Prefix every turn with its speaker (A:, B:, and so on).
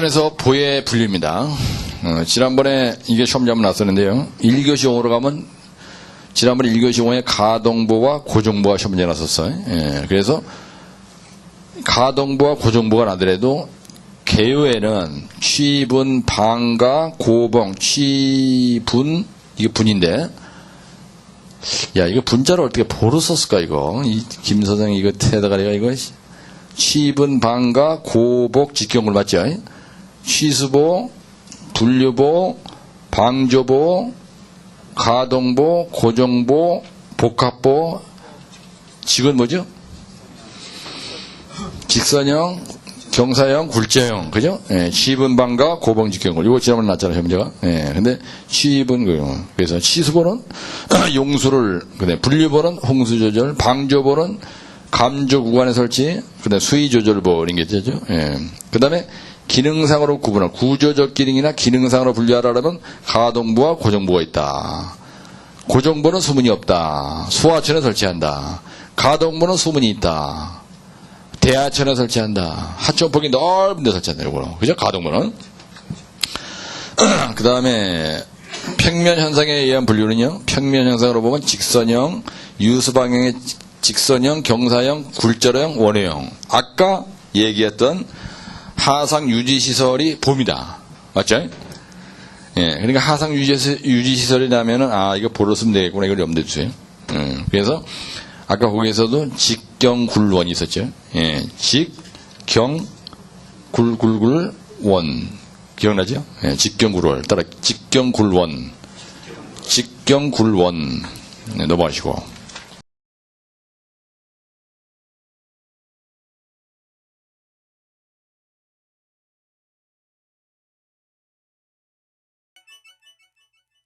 A: 에서 보의 분류입니다. 어, 지난번에 이게 시험 잡문 났었는데요. 1교시 용어로 가면 지난번에 1교시 용어에 가동보와 고정보가 시험 문제 났었어요. 예, 그래서 가동보와 고정보가 나더라도 개요에는 취분, 방가, 고봉, 취분 이게 분인데 야 이거 분자를 어떻게 보로 썼을까 이거 이김 선생 이거 태다가리가 이거 취분, 방가, 고복, 직경을 맞죠? 취수보, 분류보, 방조보, 가동보, 고정보, 복합보, 직은 뭐죠? 직선형, 경사형, 굴제형, 그죠? 예, 취분, 방가, 고봉, 직경을. 이거 지난번에 났잖아요, 문제가. 예, 근데 취분, 그, 그래서 취수보는 용수를, 근데 분류보는 홍수 조절, 방조보는 감조 구간의 설치, 그 다음 수위 조절보 이런 게 있죠. 예. 그 다음에 기능상으로 구분할 구조적 기능이나 기능상으로 분류하라면 가동부와 고정부가 있다. 고정부는 수문이 없다. 수하천에 설치한다. 가동부는 수문이 있다. 대하천에 설치한다. 하천 폭이 넓은 데 설치한다. 요거는. 그죠? 가동부는. 그 다음에 평면 현상에 의한 분류는요. 평면 현상으로 보면 직선형, 유수 방향의 직선형, 경사형, 굴절형, 원회형. 아까 얘기했던 하상 유지 시설이 봄이다. 맞죠? 예, 그러니까 하상 유지, 시설이라면은 아 이거 보러 쓰면 되겠구나 이걸 염두에 두세요. 음, 그래서 아까 거기에서도 직경굴원이 있었죠. 예, 직경 굴굴굴 원 기억나죠? 예, 직경굴원 따라 직경굴원 직경굴원 네, 넘어가시고